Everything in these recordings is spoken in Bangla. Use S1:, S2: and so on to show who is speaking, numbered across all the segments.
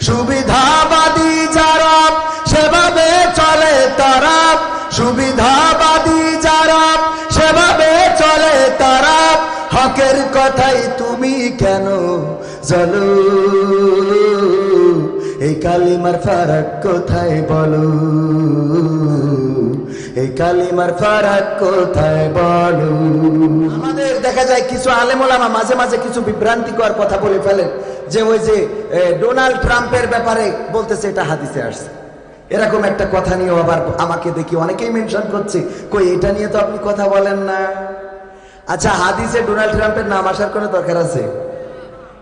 S1: সুবিধাবাদী যারা, সেভাবে চলে তারা। সুবিধাবাদী যারা, সেভাবে চলে তারা। হকের কথাই তুমি কেন চলো এই কালিমার ফারাক কোথায় বলো? এই কালিমার ফারাক কোথায় বলো? আমাদের দেখা যায় কিছু আলেমোলামা মাঝে মাঝে কিছু বিভ্রান্তিকর কথা বলে ফেলেন। যে ওই যে ডোনাল্ড ট্রাম্পের ব্যাপারে বলতেছে, এটা হাদিসে আসছে। এরকম একটা কথা নিয়ে আবার আমাকে দেখি অনেকেই মেনশন করছে, কই, এটা নিয়ে তো আপনি কথা বলেন না। আচ্ছা হাদিসে ডোনাল্ড ট্রাম্পের নাম আসার কোনো দরকার আছে?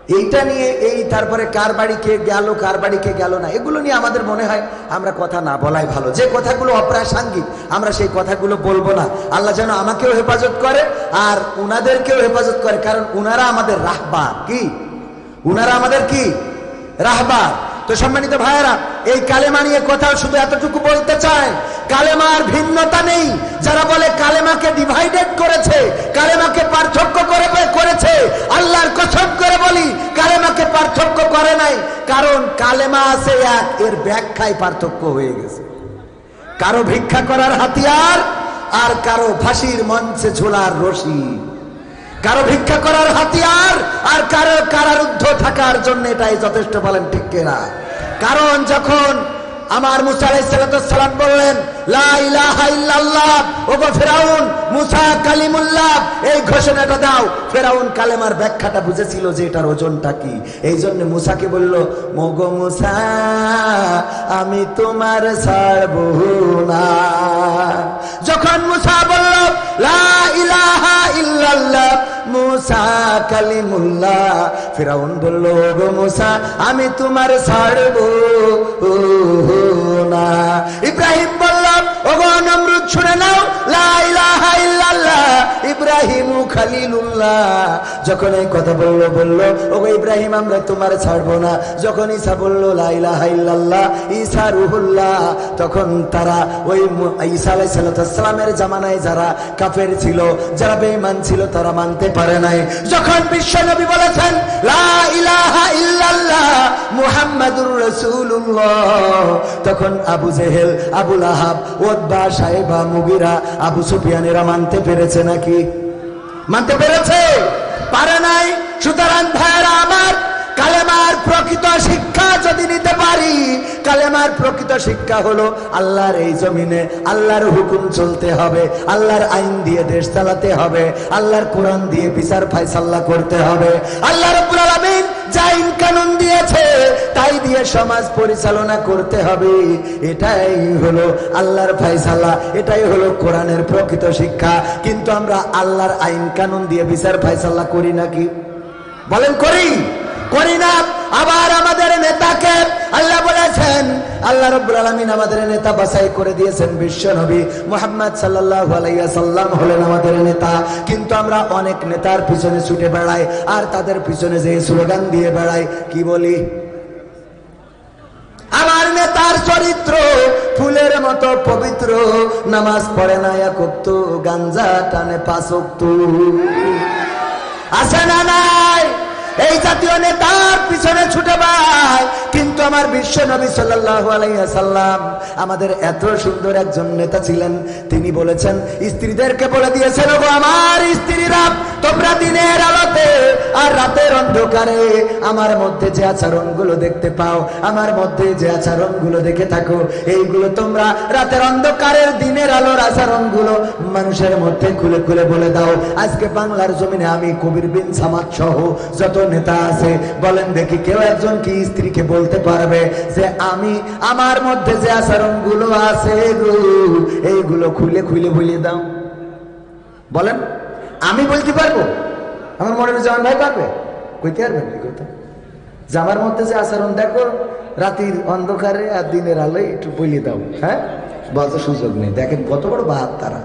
S1: এইটা নিয়ে এই তারপরে কার বাড়িকে গেল, কার বাড়িকে গেল না, এগুলো নিয়ে আমাদের মনে হয় আমরা কথা না বলাই ভালো। যে কথাগুলো অপ্রাসঙ্গিক, আমরা সেই কথাগুলো বলব না। আল্লাহ যেন আমাকেও হেফাজত করে আর উনাদেরকেও হেফাজত করে, কারণ উনারা আমাদের রাহবা কি? উনারা আমাদের কি? রাহবা তো সম্মানিত ভাইয়েরা, এই কালেমা নিয়ে কথা শুধু এতটুকু বলতে চায় কালেমার ভিন্নতা নেই। যারা বলে কালেমাকে ডিভাইডেড করেছে, কালেমাকে পার্থক্য করে করেছে, আল্লাহর কসম করে বলি, কালেমাকে পার্থক্য করে নাই। কারণ কালেমা আছে এক, এর ব্যাখ্যায় পার্থক্য হয়ে গেছে। কারও ভিক্ষা করার হাতিয়ার, আর কারও ফাঁসির মঞ্চে ঝোলার রশি। কারও ভিক্ষা করার হাতিয়ার, আর কারও কারারুদ্ধ থাকার জন্য এটাই যথেষ্ট বলেন ঠিক কেনা? কারণ যখন আমার মুসা আলাইসালাম বললেন এই ঘোষণাটা দাও। কালেমার ব্যাখ্যাটা বুঝেছিল যে এটার ওজনটা কি। এই মুসাকে বলল আমি তোমার ছাড়ব না যখন মুসা বলল, লা ইলাহা মুসা কালিমুল্লাহ, ফেরাউন বলল গো মুসা, আমি তোমার ছাড়ব যখন এই কথা বলল বলল, ওগো ইব্রাহিম, আমরা তোমার ছাড়বো না। যখন ঈসা বলল, লা ইলাহা ইল্লাল্লাহ, ঈসা রুহুল্লাহ, তখন তারা ওই ঈসা আলাইহিস জামানায় যারা কাফের ছিল, যারা বেঈমান ছিল, তারা মানতে পারে নাই। যখন বিশ্ব নবী বলেছেন মুহাম্মাদুর রাসূলুল্লাহ, তখন আবু জেহেল আবুল আহাব ওদবা সাহেবা মুগিরা, আবু সুফিয়ানেরা মানতে পেরেছে নাকি? মানতে পেরেছে? পারে নাই। সুতরাং ভাইয়েরা আমার, কালেমার প্রকৃত শিক্ষা যদি নিতে পারি, কালেমার প্রকৃত শিক্ষা হলো আল্লাহর এই জমিনে আল্লাহর হুকুম চলতে হবে, আল্লাহর আইন দিয়ে দেশ চালাতে হবে, আল্লাহর কোরআন দিয়ে বিচার ফাইসাল্লা করতে হবে। আল্লাহর রব্বুল যা কানুন দিয়েছে, তাই দিয়ে সমাজ পরিচালনা করতে হবে। এটাই হলো আল্লাহর ফাইসালা এটাই হলো কোরআনের প্রকৃত শিক্ষা। কিন্তু আমরা আল্লাহর আইন কানুন দিয়ে বিচার ফাইসাল্লা করি নাকি? বলেন, করি। করি না। আবার আমাদের নেতাকে আল্লাহ বলেছেন, আল্লাহ রব্বুল আলামিন আমাদের নেতা বাছাই করে দিয়েছেন বিশ্ব নবী। মোহাম্মদ সাল্লাল্লাহু আলাইহি সাল্লাম হলেন আমাদের নেতা। আমরা অনেক নেতার পিছনে ছুটে বেড়াই, আর তাদের পিছনে যে স্লোগান দিয়ে বেড়াই, কি বলি? আমার নেতার চরিত্র ফুলের মতো পবিত্র, নামাজ পড়ে না একত্র গাঞ্জা টানে পাঁচক্ত আসে না নাই? এই জাতীয় নেতার পিছনে ছুটে ভাই। কিন্তু আমার বিশ্ব নবী সাল্লাম আমাদের এত সুন্দর একজন নেতা ছিলেন। তিনি বলেছেন, স্ত্রীদেরকে বলে দিয়েছেন আমার স্ত্রীরা, তোমরা দিনের আলোতে আর রাতের অন্ধকারে আমার মধ্যে যে আচরণগুলো দেখতে পাও, আমার মধ্যে যে আচরণগুলো দেখে থাকো, এইগুলো তোমরা রাতের অন্ধকারের দিনের আলোর আচরণগুলো মানুষের মধ্যে খুলে খুলে বলে দাও। আজকে বাংলার জমিনে আমি কবির বিন সামাদ সহ যত নেতা আছে, বলেন দেখি কেউ একজন কি স্ত্রীকে বলতে পারবে যে আমি, আমার মধ্যে যে আচরণগুলো আছে এইগুলো খুলে খুলে বলে দাও। বলেন, আমি বলতে পারব? আমার মনে জামান ভাই পারবে? কইতে পারবেন এই কথা? যে আমার মধ্যে যে আচরণ দেখো, রাতির অন্ধকারে আর দিনের আলোয় একটু বলে দাও হ্যাঁ? বলতে সুযোগ নেই। দেখেন কত বড় বাহাত তারা।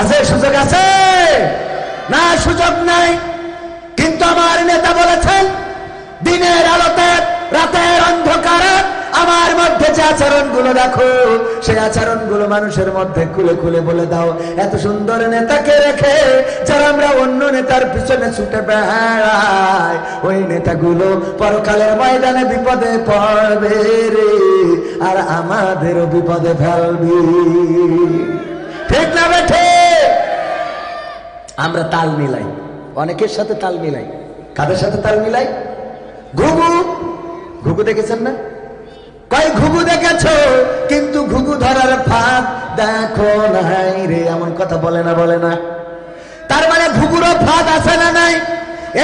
S1: আছে, সুযোগ আছে? না, সুযোগ নাই। কিন্তু আমার নেতা বলেছেন, দিনের আলোতে, রাতের অন্ধকারে আমার মধ্যে যে আচরণগুলো দেখো, সেই আচরণগুলো মানুষের মধ্যে খুলে খুলে বলে দাও। এত সুন্দর নেতাকে রেখে যারা আমরা অন্য নেতার পিছনে ছুটে বেড়াই, ওই নেতাগুলো পরকালের ময়দানে বিপদে পড়বে রে, আর আমাদেরও বিপদে ফেলবি। ঠিক না বেঠে? আমরা তাল মিলাই। অনেকের সাথে তাল মিলাই। কাদের সাথে তাল মিলাই? ঘুঘু। ঘুঘু দেখেছেন না? কয় ঘুঘু দেখেছ? কিন্তু ঘুঘু ধরার ফাঁদ দেখো নাই রে, এমন কথা বলে না বলে না। তার মানে ঘুঘুরও ফাঁদ আছে না নাই?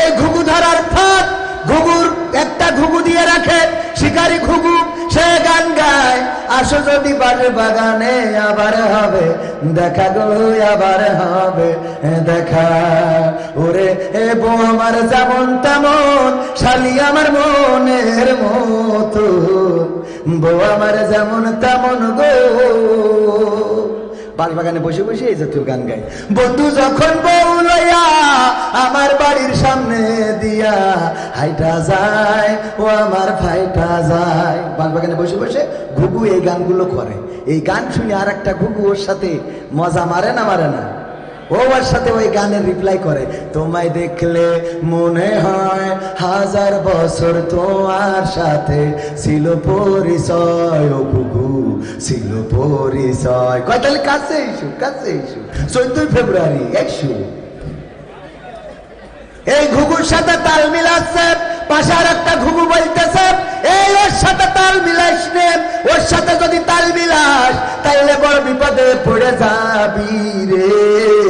S1: এই ঘুঘু ধরার ফাঁদ ঘুঘুর একটা ঘুঘু দিয়ে রাখে, শিকারি ঘুঘু। সে গান গায় আসো যদি বাড়ি বাগানে আবার হবে, দেখা গো আবার হবে, দেখা। ওরে, এ বউ আমার যেমন তেমন, শালি আমার মনের মতো। বউ আমার যেমন তেমন গো। বাগানে বসে বসে এই জাতীয় গান গায়। বন্ধু, যখন বউ লইয়া আমার বাড়ির সামনে দিয়া হাইটা যায়, ও আমার ফাইটা যায় বাগানে বসে বসে ঘুঘু এই গানগুলো করে। এই গান শুনে আর একটা ঘুঘু ওর সাথে মজা মারে না মারে না? ওর সাথে ওই গানের রিপ্লাই করে, তোমায় দেখলে মনে হয় হাজার বছর তোমার সাথে ছিল পরিচয়, ও ঘুঘু ছিল পরিচয়। কয়, তাহলে কাছে ইস্যু কাছে ইস্যু চোদ্দই ফেব্রুয়ারি একশো এই ঘুঘুর সাথে তাল মিলাচ্ছে পাশে আর একটা ঘুঘু বলতেছে, এই ওর সাথে তাল মিলাইস নে, ওর সাথে যদি তাল মিলাস, তাইলে বড় বিপদে পড়ে যাবি রে।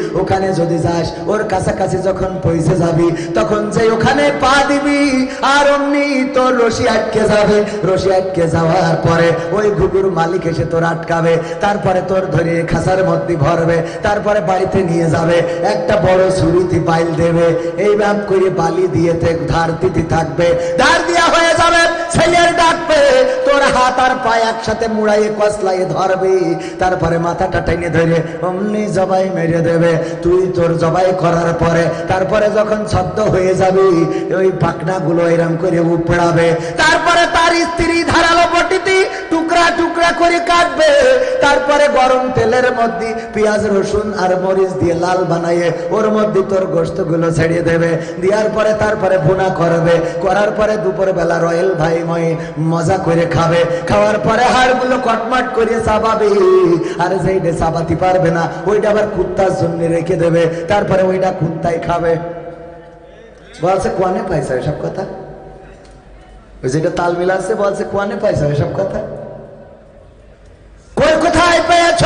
S1: ওখানে যদি যাস, ওর কাছাকাছি যখন পৌঁছে যাবি, তখন যে ওখানে পা দিবি, আর অমনি তোর রশি আটকে যাবে। রশি আটকে যাওয়ার পরে ওই ঘুঘুর মালিক এসে তোর আটকাবে, তারপরে তোর ধরে খাসার মধ্যে ভরবে, তারপরে বাড়িতে নিয়ে যাবে, একটা বড় ছুরিতে পাইল দেবে, এই ব্যাপ করে বালি দিয়ে ধার দিতে থাকবে। ধার দিয়া হয়ে যাবে, ছেলের ডাকবে, তোর হাত আর পায়ে একসাথে মুড়াইয়ে কসলাইয়ে ধরবে, তারপরে মাথাটা টেনে ধরে অমনি জবাই মেরে দেবে। তুই তোর জবাই করার পরে, তারপরে যখন ছদ্ম হয়ে যাবি, ওই পাকনা গুলো এরম করে উপড়াবে। তারপরে তার স্ত্রী ধারালো বটিতে টুকরা টুকরা করে কাটবে। তারপরে গরম তেলের মধ্যে পেঁয়াজ, রসুন আর মরিচ দিয়ে লাল বানাইয়ে ওর মধ্যে তোর গোস্তগুলো ছেড়িয়ে দেবে। দেওয়ার পরে তারপরে ভুনা করবে। করার পরে দুপুর বেলা রয়েল ভাই মই মজা করে খাবে। খাওয়ার পরে হাড়গুলো কটমাট করে চাবাবে আর যেইটা চাবাতে পারবে না ওইটা আবার কুত্তার জন্য রেখে দেবে। তারপরে ওইটা কুত্তাই খাবে। বলছে, কোয়ানে পাইছে এসব কথা? ওই যেটা তাল মিলাচ্ছে বলছে, কোয়ানে পাইছে এসব কথা? কোথায় পেয়েছ?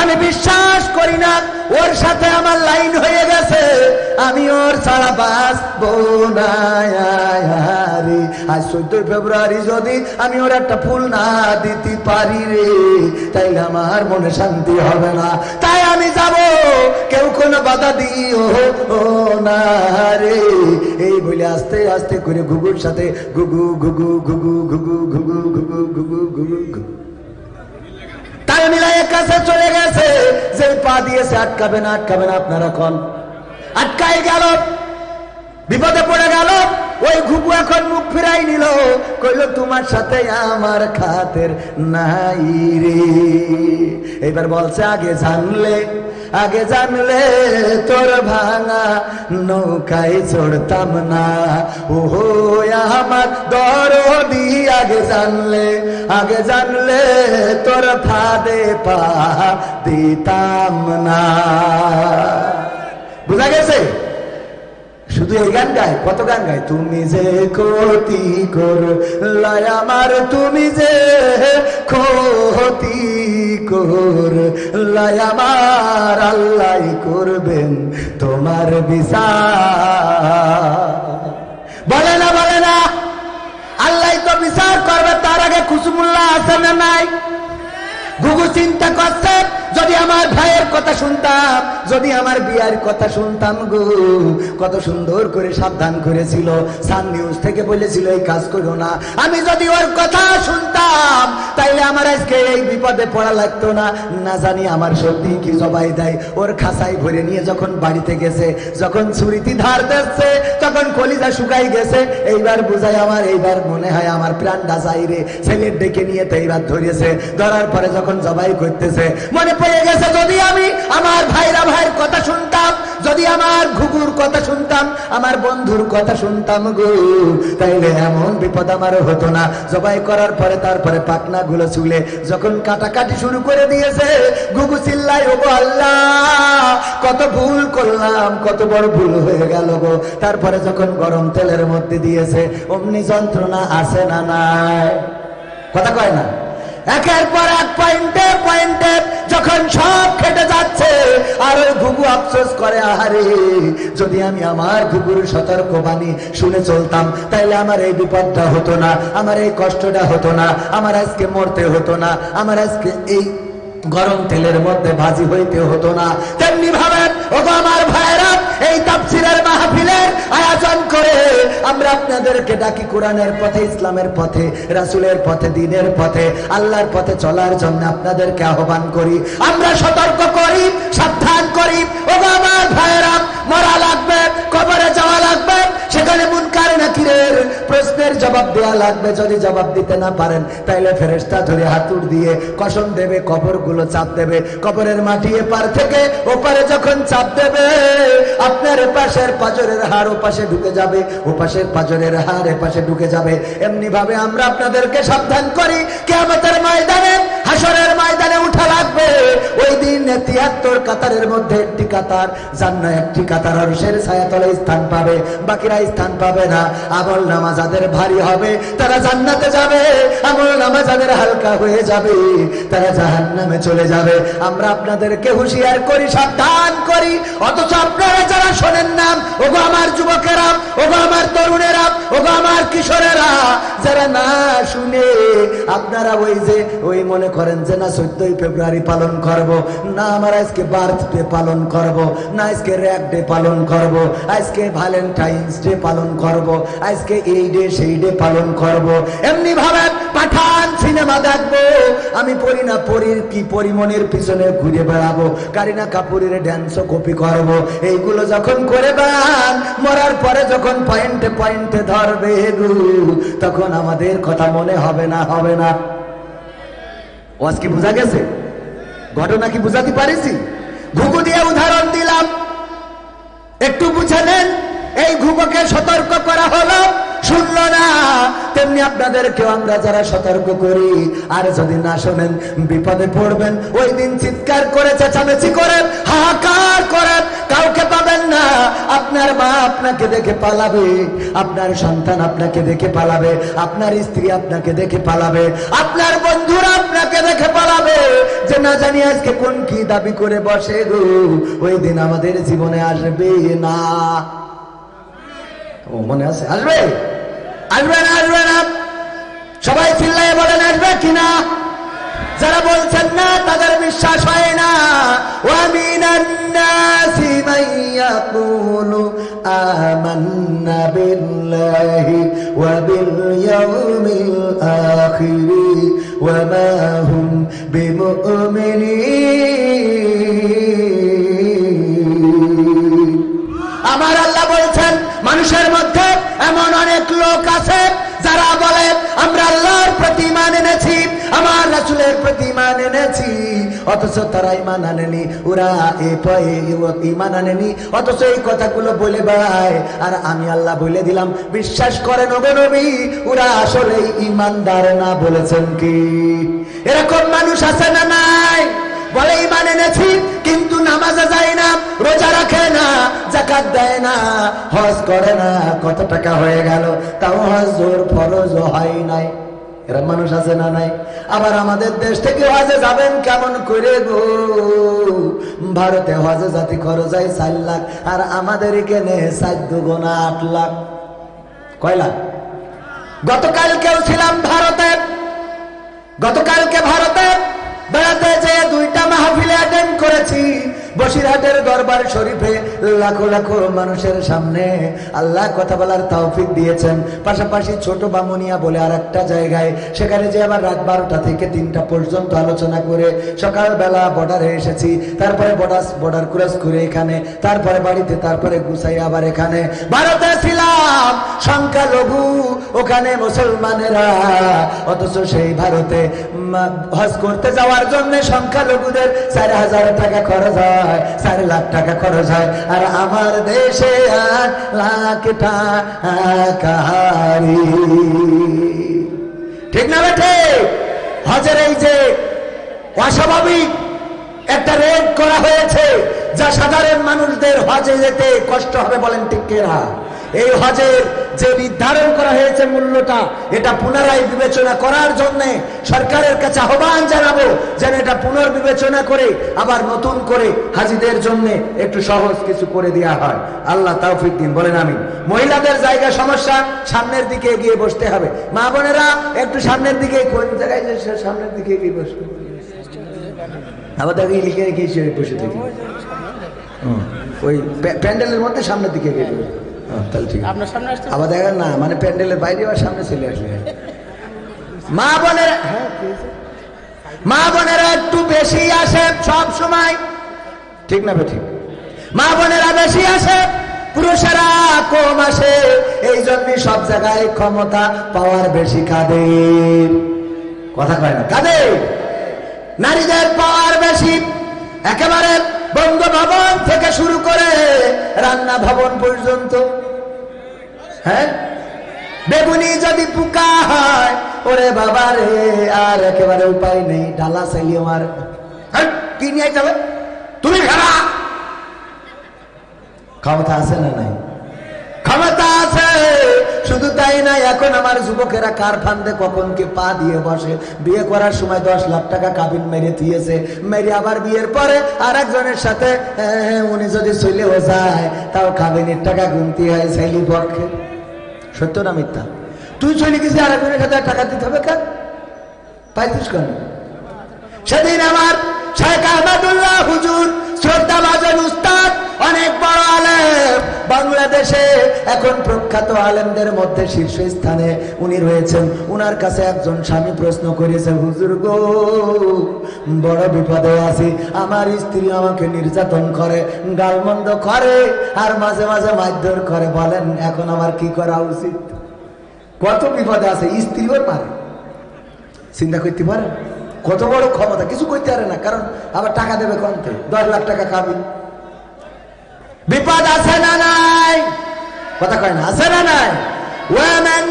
S1: আমি বিশ্বাস করি না। ওর সাথে আমার লাইন হয়ে গেছে। আমি ওর ছাড়া বাঁচবো না। রে। আজ চোদ্দই ফেব্রুয়ারি যদি আমি ওর একটা ফুল না দিতে পারি রে, তাইলে আমার মনে শান্তি হবে না। তাই আমি যাব। কেউ কোনো বাধা দিও ও না রে। এই বলে আস্তে আস্তে করে ঘুঘুর সাথে ঘুঘু ঘুঘু ঘুঘু ঘুঘু ঘুঘু ঘুঘু ঘুঘু ঘুঘু ঘুঘু। তাল মিলাই কাছে চলে গেছে যে পা দিয়েছে আটকাবে না আটকাবে না আপনারা কন আটকাই গেল বিপদে পড়ে গেল ওই ঘুঘু এখন মুখ ফিরাই নিল, কইল, তোমার সাথে আমার খাতের নাই রে। এবার বলছে, আগে জানলে আগে জানলে তোর ভাঙা নৌকায় চড়তাম না। ওহো, আমার দরদি, আগে জানলে আগে জানলে তোর ফাদে পা দিতাম না। বুঝা গেছে? শুধু এই গান গায়? কত গান গায়? তুমি যে ক্ষতি কর, লাই আমার তুমি যে ক্ষতি কর, লাই আমার আল্লাহ করবেন তোমার বিচার। বলে না বলে না। আল্লাহ তো বিচার করবে, তার আগে খুশমুল্লাহ আছে না নাই? ঘুঘু চিন্তা করছে যদি আমার ভাইয়ের কথা শুনতাম, যদি আমার বিয়ার কথা শুনতাম গো। কত সুন্দর করে সাবধান করেছিল। সান নিউজ থেকে বলেছিল, এই কাজ করো না। আমি যদি ওর কথা শুনতাম, তাইলে আমার আজকে এই বিপদে পড়া লাগতো না। না জানি আমার সত্যি কি জবাই দেয়। ওর খাসাই ভরে নিয়ে যখন বাড়িতে গেছে, যখন ছুরিটি ধার দিচ্ছে তখন কলিজা শুকাই গেছে। এইবার বুঝাই আমার, এইবার মনে হয় আমার প্রাণটা যাই রে। ছেলের ডেকে নিয়ে তো এইবার ধরেছে। ধরার পরে যখন জবাই করতেছে, মনে পড়ে গেছে, যদি আমি আমার ভাইরা ভাইয়ের কথা শুনতাম, যদি আমার ঘুঘুর কথা শুনতাম, আমার বন্ধুর কথা শুনতাম গো, তাইলে এমন বিপদ আমার হতো না। জবাই করার পরে তারপরে পাকনা গুলো চুলে যখন কাটাকাটি শুরু করে দিয়েছে, ঘুঘু চিল্লাই ও আল্লাহ, কত ভুল করলাম, কত বড় ভুল হয়ে গেল গো। তারপরে যখন গরম তেলের মধ্যে দিয়েছে, অমনি যন্ত্রণা আসে না নাই? কথা কয় না? একের পর এক পয়েন্টে পয়েন্টে যখন সব খেটে যাচ্ছে, আর ওই ঘুঘু আফসোস করে, আহারে, যদি আমি আমার ঘুঘুর সতর্ক বাণী শুনে চলতাম, তাইলে আমার এই বিপদটা হতো না, আমার এই কষ্টটা হতো না, আমার আজকে মরতে হতো না, আমার আজকে এই গরম তেলের মধ্যে ভাজি হইতে হতো না। তেমনি ভাবেন ও গো আমার ভাইরা তাফসিরের মাহফিলের আয়োজন করে। আমরা আপনাদেরকে ডাকি কোরআনের পথে, ইসলামের পথে, রাসুলের পথে, দিনের পথে, আল্লাহর পথে চলার জন্য আপনাদেরকে আহ্বান করি। আমরা সতর্ক করি, সাবধান করি। ও বাবা ভাইরা মরা লাগবে, কবরে যাওয়া লাগবে। সেখানে মুনকার নাকিরের প্রশ্নের জবাব দেওয়া লাগবে। যদি জবাব দিতে না পারেন, তাইলে ফেরেশতা ধরে হাতুড় দিয়ে কসম দেবে, কবরগুলো চাপ দেবে। কবরের মাটি এপার থেকে ওপারে যখন চাপ দেবে, আপনার পাশের পাজরের হাড় ওপাশে ঢুকে যাবে, ওপাশের পাজরের হাড় এপাশে ঢুকে যাবে। এমনি ভাবে আমরা আপনাদেরকে সাবধান করি। কেয়ামতের ময়দানে হাসরের ময়দানে উঠা লাগবে। ওই দিন তিয়াত্তর কাতারের মধ্যে একটি কাতার, জান্না একটি কাতার অরসের ছায়াতলে স্থান পাবে। বাকিরা স্থান পাবে না। আমল নামা যাদের ভারী হবে। তারা জান্নাতে যাবে। আমল নামা যাদের হালকা হয়ে যাবে। তারা জাহান নামে চলে যাবে। আমরা আপনাদেরকে হুঁশিয়ার করি, সাবধান করি। অথচ আপনারা যারা শোনেন না, ওগো আমার যুবকেরা, ওগো আমার তরুণেরা, ওগো আমার কিশোরেরা, যারা না শুনে, আপনারা ওই যে, ওই মনে করেন যে না চোদ্দই ফেব্রুয়ারি পালন করব, না আমার আজকে বার্থডে পালন করব, না আজকে র্যাক ডে পালন করব, আজকে ভ্যালেন্টাইন্স ডে পালন করব, আজকে এই ডে সেই ডে পালন করব। এমনি ভাবে পাঠান সিনেমা দেখব, আমি পড়ি না পরীর কি পরিমণের পিছনে ঘুরে বেড়াবো, কারিনা কাপুরের ড্যান্সও কপি করব। এইগুলো যখন করে বেড়ান, মরার পরে যখন পয়েন্টে পয়েন্টে ধরবে তখন আমাদের কথা মনে হবে না হবে না। ওয়াজ কি বোঝা গেছে? ঘটনা কি বুঝাতে পারিছি? ঘুঘু দিয়ে উদাহরণ দিলাম। একটু বুঝে নেন, এই ঘুঘুকে সতর্ক করা হলো। শুনলো না, তেমনি আপনাদেরকেও আমরা যারা সতর্ক করি, আর যদি না শোনেন, বিপদে পড়বেন। ওই দিন চিৎকার করে, চেঁচামেচি করেন, হাহাকার করেন, কাউকে পাবেন না। আপনার মা আপনাকে দেখে পালাবে, আপনার সন্তান আপনাকে দেখে পালাবে, আপনার স্ত্রী আপনাকে দেখে পালাবে, আপনার বন্ধুরা আপনাকে দেখে পালাবে যে না জানি আজকে কোন কি দাবি করে বসে গো ওই দিন আমাদের জীবনে আসবে না ও মনে আছে আসবে আসবে না আসবে না সবাই চিল্লাই বলেন আসবে কিনা যারা বলছেন না তাদের বিশ্বাস হয় না وَمِنَ النَّاسِ مَن يَقُولُ آمَنَّا بِاللَّهِ وَبِالْيَوْمِ الْآخِرِ وَمَا هُمْ بِمُؤْمِنِينَ আমার আল্লাহ বলছেন মানুষের মধ্যে এমন অনেক লোক আছে যারা বলে আমরা আল্লাহর প্রতি ইমান এনেছি আমার রাসূলের প্রতি ইমান এনেছি অথচ তারা ইমান আনেনি। ওরা এ পয়ে ইমান আনেনি। অথচ এই কথাগুলো বলে বেড়ায়। আর আমি আল্লাহ বলে দিলাম, বিশ্বাস করেন নবী, ওরা আসলে ইমানদার না বলেছেন কি? এরকম মানুষ আছে না নাই? বলে ইমান এনেছি, কিন্তু নামাজে যায় না, রোজা রাখে না জাকাত দেয় না, হজ করে না। কত টাকা হয়ে গেল? তাও হজ জোর ফরজ হয় নাই। এরা মানুষ আছে না নাই? আবার আমাদের দেশ থেকে হজে যাবেন কেমন করে গো? ভারতে হজে জাতি খরচ হয় চার লাখ, আর আমাদের এখানে চার দুগুণা আট লাখ। কয় লাখ? গতকালকেও ছিলাম ভারতে। গতকালকে ভারতে বেড়াতে যে দুইটা মাহফিলে অ্যাটেন্ড করেছি। বসিরহাটের দরবার শরীফে লাখো লাখো মানুষের সামনে আল্লাহ কথা বলার তৌফিক দিয়েছেন। পাশাপাশি ছোট বামুনিয়া বলে আর একটা জায়গায়, সেখানে যে আবার রাত বারোটা থেকে তিনটা পর্যন্ত আলোচনা করে সকালবেলা বর্ডারে এসেছি, তারপরে বর্ডার বর্ডার ক্রস করে এখানে, তারপরে বাড়িতে, তারপরে গুছাই আবার এখানে। ভারতে ছিলাম সংখ্যালঘু, ওখানে মুসলমানেরা, অথচ সেই ভারতে হজ করতে যাওয়ার জন্য সংখ্যালঘুদের চার হাজার টাকা খরচ হয়, চার লাখ টাকা খরচ হয়। আর আমার দেশে আট লাখ টাকারি ঠিক না বেঠে হজের এই যে অস্বাভাবিক একটা রেড করা হয়েছে, যা সাধারণ মানুষদের হজে যেতে কষ্ট হবে বলেন ঠিক কেনা? এই হজের যে নির্ধারণ করা হয়েছে মূল্যটা, এটা পুনরায় বিবেচনা করার জন্য সরকারের কাছে আহ্বান জানাব, যেন এটা পুনর্বিবেচনা করে, আবার নতুন করে হাজিদের জন্য একটু সহজ কিছু করে দেওয়া হয়। আল্লাহ তাওফিক দিন, বলেন আমি মহিলাদের জায়গা সমস্যা, সামনের দিকে এগিয়ে বসতে হবে। মা বোনেরা, একটু সামনের দিকে, কোন জায়গায় সামনের দিকে এগিয়ে বসবে? রেখেছি ওই প্যান্ডেলের মধ্যে সামনের দিকে গেল তাহলে ঠিক
S2: আপনার সামনে
S1: আবার দেখেন না মানে প্যান্ডেলের বাইরে আবার সামনে চলে আসলে। মা বোনেরা হ্যাঁ, মা বোনেরা একটু বেশি আসে সব সময়। ঠিক না ঠিক মা বোনেরা বেশি আসে পুরুষেরা কম আসে। এই জন্যই সব জায়গায় ক্ষমতা পাওয়ার বেশি কাদের? কথা কয় না কাদের? নারীদের পাওয়ার বেশি। একেবারে বঙ্গভবন থেকে শুরু করে রান্না ভবন পর্যন্ত। হ্যাঁ? বেগুনি যদি পোকা হয় ওরে বাবা রে আর একেবারে উপায় নেই। ডালা চাইলি আমার। হ্যাঁ, কি নিয়ে যাবে তুমি খারা ক্ষমতা আছে না নাই? ক্ষমতা আছে। শুধু তাই না, এখন আমার যুবকেরা কার ফান্দে কখন কে পা দিয়ে বসে? বিয়ে করার সময় দশ লাখ টাকা কাবিন মেরে দিয়েছে। মেরে আবার বিয়ের পরে আর একজনের সাথে উনি যদি চলেও যায়, তাও কাবিনের টাকা গুনতি হয় ছেলি পক্ষে সত্য না মিথ্যা? তুই চলে গেছি আর একজনের সাথে টাকা দিতে হবে কার পাইছিস কেন? সেদিন আমার শেখ আহমদুল্লাহ হুজুর শ্রদ্ধা বাজন উস্তাদ, অনেক বড় আলেম বাংলাদেশে এখন প্রখ্যাত আলেমদের মধ্যে শীর্ষস্থানে উনি রয়েছেন। উনার কাছে একজন স্বামী প্রশ্ন করেছে, হুজুর গো, বড় বিপদে আছি। আমার স্ত্রী আমাকে নির্যাতন করে, গালমন্দ করে, আর মাঝে মাঝে মারধর করে। বলেন, এখন আমার কি করা উচিত? কত বিপদে আছে স্ত্রীও পারে চিন্তা করতে পারে কত বড় ক্ষমতা, কিছু করতে পারে না। কারণ আবার টাকা দেবে কমতে দশ লাখ টাকা খাবি। বিপদ আছে না নাই কথা কয় না আছে না নাই ومن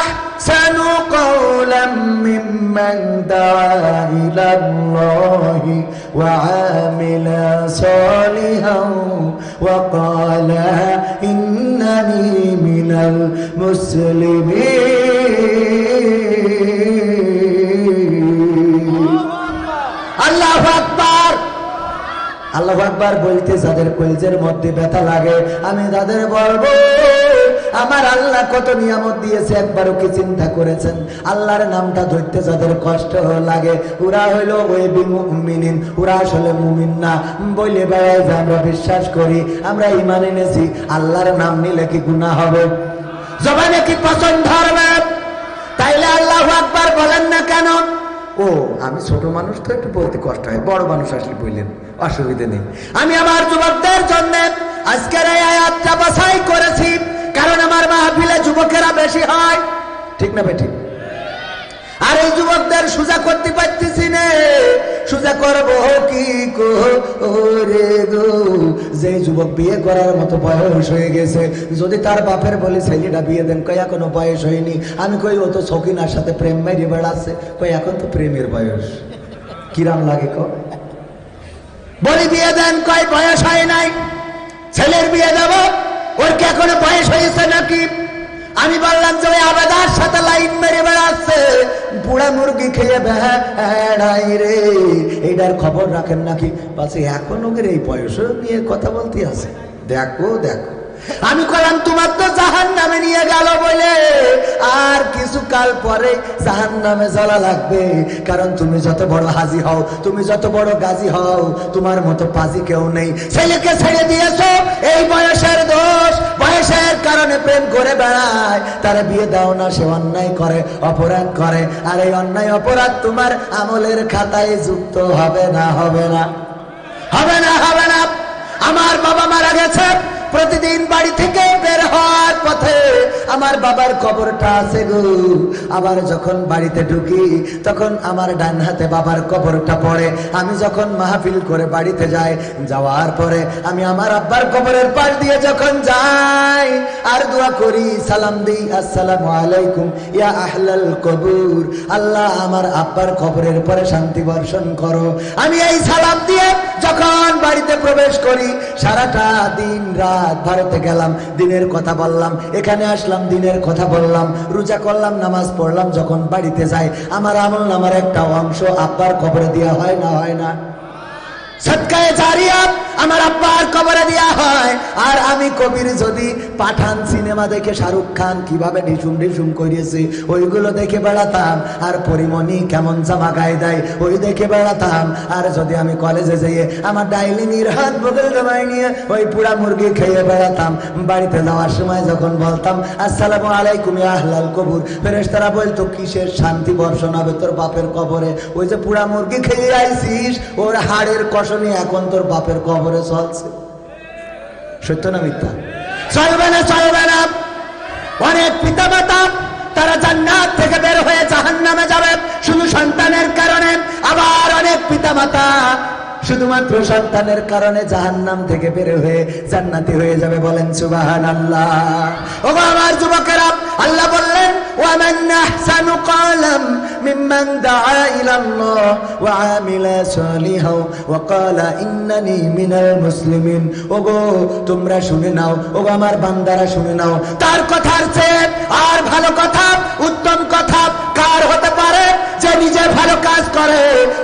S1: أحسن قولا ممن دعا إلى الله وعامل صالحا وقال إنني من المسلمين আকবার বলতে যাদের কলজের মধ্যে ব্যথা লাগে, আমি তাদের বলব, আমার আল্লাহ কত নিয়ামত দিয়েছে একবারও কি চিন্তা করেছেন। আল্লাহর নামটা ধরতে যাদের কষ্ট লাগে, ওরা হইল ওই বিমুমিনিন, ওরা আসলে মুমিন না। বলে বেড়ায় যে আমরা বিশ্বাস করি, আমরা ইমান এনেছি, আল্লাহর নাম নিলে কি গুণা হবে? জবানে কি পছন্দ হবে তাইলে আল্লাহ আকবার বলেন না কেন? ও, আমি ছোট মানুষ তো একটু বলতে কষ্ট হয়। বড় মানুষ আসলে বললেন, অসুবিধে নেই। আমি আমার যুবকদের জন্য আজকের এই আয়াতটা বাছাই করেছি, কারণ আমার মাহফিলে যুবকেরা বেশি হয়। ঠিক না বেঠিক আর এই যুবকদের সোজা করতে পারতেছি না। সোজা করব কি করে গো? যে যুবক বিয়ে করার মতো বয়স হয়ে গেছে, যদি তার বাপের বলে, ছেলেটা বিয়ে দেন, কই এখনও বয়স হয়নি? আমি কই, ও তো সকিনার সাথে প্রেম মেরে বেড়াচ্ছে। কই, এখন তো প্রেমের বয়স। কিরাম লাগে ক? বলি, বিয়ে দেন কয় বয়স হয় নাই। ছেলের বিয়ে দেব। ওর কি এখনও বয়স হয়েছে নাকি? আমি বললাম যে ওই আবেদার সাথে লাইন মেরে বেড়াচ্ছে। বুড়া মুরগি খেয়ে বেড়াই রে। এটার খবর রাখেন নাকি? পাশে এখন ওদের এই বয়স নিয়ে কথা বলতে আছে দেখো দেখো। আমি কলাম তোমার তো জাহান নামে নিয়ে গেল বলে আর কিছু কাল পরে জাহান নামে জ্বলা লাগবে। কারণ তুমি যত বড় হাজি হও, তুমি যত বড় গাজী হও, তোমার মতো পাজি কেউ নেই। ছেলেকে ছেড়ে দিয়েছ, এই বয়সের দোষ। বয়সের কারণে প্রেম করে বেড়ায়। তারা বিয়ে দাও না, সে অন্যায় করে, অপরাধ করে। আর এই অন্যায় অপরাধ তোমার আমলের খাতায় যুক্ত হবে না হবে না। হবে না হবে না। আমার বাবা মারা গেছে। প্রতিদিন বাড়ি থেকে আমার বাবার কবরটা আছে গো। আবার যখন বাড়িতে ঢুকি, তখন আমার ডান হাতে বাবার কবরটা পড়ে। আমি যখন মাহফিল করে বাড়িতে যাই, যাওয়ার পরে আমি আমার আব্বার কবরের পাশ দিয়ে যখন যাই, আর দোয়া করি, সালাম দিই, আসসালামু আলাইকুম, ইয়া আহলাল কবুর। আল্লাহ আমার আব্বার কবরের পরে শান্তি বর্ষণ করো। আমি এই সালাম দিয়ে যখন বাড়িতে প্রবেশ করি, সারাটা দিন রাত ভারতে গেলাম, দিনের কথা বললাম, এখানে আসলাম দিনের কথা বললাম, রোজা করলাম, নামাজ পড়লাম, যখন বাড়িতে যাই, আমার আমল নামার একটা অংশ আব্বার খবরে দেওয়া হয় না হয় না? সৎকায়ে জারিয়া আমার আব্বার কবরে দেওয়া হয়। আর আমি কবির যদি পাঠান সিনেমা দেখে শাহরুখ খান কীভাবে ঢিসুম ঢিসুম করিয়েছে, ওইগুলো দেখে বেড়াতাম। আর পরিমণি কেমন জামা গায়ে দেয়, ওই দেখে বেড়াতাম। আর যদি আমি কলেজে যেয়ে আমার ডাইলিনির হাত বদল জমাই নিয়ে ওই পুরা মুরগি খেয়ে বেড়াতাম। বাড়িতে যাওয়ার সময় যখন বলতাম, আসসালামু আলাইকুম আহলাল কবুর। ফেরেশতারা বলতো, কিসের শান্তি বর্ষণ হবে তোর বাপের কবরে? ওই যে পুরা মুরগি খেয়ে আইছিস, ওর হাড়ের কষণি এখন তোর বাপের কবরে। চলছে। সত্য না মিথ্যা? চলবে না চলবে না। অনেক পিতা মাতা তারা জান্নাত থেকে বের হয়ে জাহান্নামে যাবে শুধু সন্তানের কারণে। আবার অনেক পিতা মাতা শুধুমাত্র সন্তানের কারণে জাহান্নাম থেকে বের হয়ে জান্নাতি হয়ে যাবে বলেন সুবাহান আল্লাহ ও আমার যুবকেরা, আল্লাহ বললেন কালাম মিম্মান দাআ ইলা আল্লাহ ওয়া আমিলা সালিহা ওয়া ক্বালা ইন্নানি মিনাল মুসলিমিন ওগো, তোমরা শুনে নাও, ওগো আমার বান্দারা শুনে নাও। তার কথার চেয়ে আর ভালো কথা, উত্তম কথা কার হতে পারে? যে নিজে ভালো কাজ করে,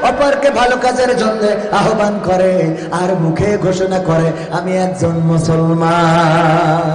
S1: অপরকে ভালো কাজের জন্য আহ্বান করে আর মুখে ঘোষণা করে, আমি একজন মুসলমান।